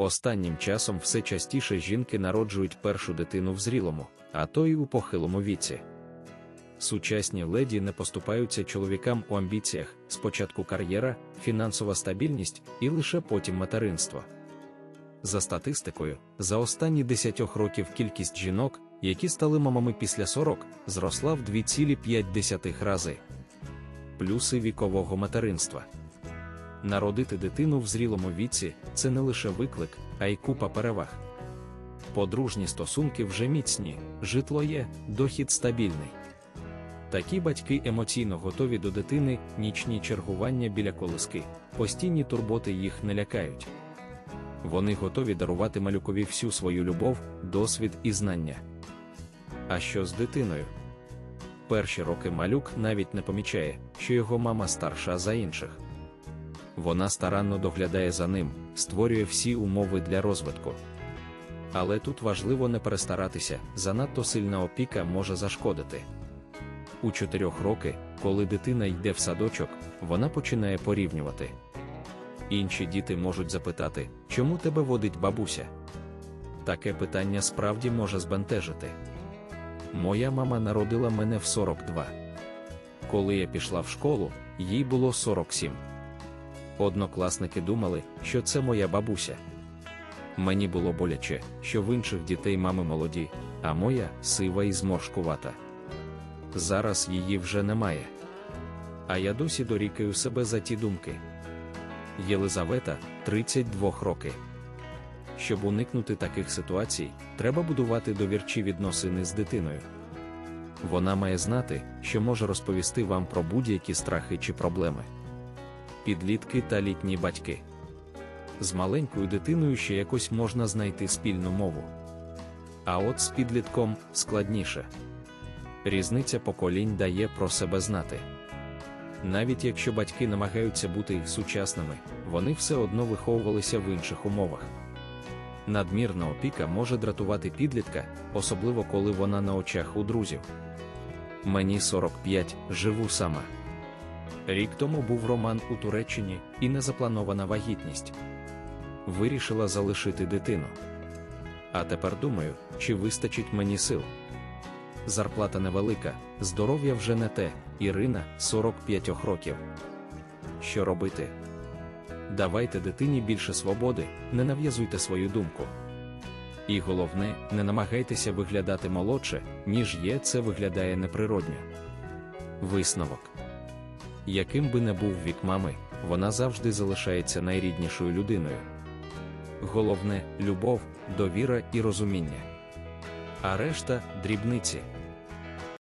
Останнім часом все частіше жінки народжують першу дитину в зрілому, а то й у похилому віці. Сучасні леді не поступаються чоловікам у амбіціях, спочатку кар'єра, фінансова стабільність і лише потім материнство. За статистикою, за останні 10 років кількість жінок, які стали мамами після 40, зросла в 2,5 рази. Плюси вікового материнства. Народити дитину в зрілому віці це не лише виклик, а й купа переваг. Подружні стосунки вже міцні, житло є, дохід стабільний. Такі батьки емоційно готові до дитини, нічні чергування біля колиски, постійні турботи їх не лякають. Вони готові дарувати малюкові всю свою любов, досвід і знання. А що з дитиною? Перші роки малюк навіть не помічає, що його мама старша за інших. Вона старанно доглядає за ним, створює всі умови для розвитку. Але тут важливо не перестаратися, занадто сильна опіка може зашкодити. У чотирьох роки, коли дитина йде в садочок, вона починає порівнювати. Інші діти можуть запитати, чому тебе водить бабуся? Таке питання справді може збентежити. Моя мама народила мене в 42. Коли я пішла в школу, їй було 47. Однокласники думали, що це моя бабуся. Мені було боляче, що в інших дітей мами молоді, а моя сива і зморшкувата. Зараз її вже немає. А я досі дорікаю себе за ті думки. Єлизавета 32 роки. Щоб уникнути таких ситуацій, треба будувати довірчі відносини з дитиною. Вона має знати, що може розповісти вам про будь-які страхи чи проблеми. Підлітки та літні батьки. З маленькою дитиною ще якось можна знайти спільну мову. А от з підлітком складніше. Різниця поколінь дає про себе знати. Навіть якщо батьки намагаються бути сучасними, вони все одно виховувалися в інших умовах. Надмірна опіка може дратувати підлітка, особливо коли вона на очах у друзів. Мені 45, живу сама. Рік тому був роман у Туреччині і незапланована вагітність. Вирішила залишити дитину. А тепер думаю, чи вистачить мені сил. Зарплата невелика, здоров'я вже не те, Ірина 45 років. Що робити? Давайте дитині більше свободи, не нав'язуйте свою думку. І головне, не намагайтеся виглядати молодше, ніж є, це виглядає неприродньо. Висновок. Яким би не був вік мами, вона завжди залишається найріднішою людиною. Головне любов, довіра і розуміння. А решта дрібниці.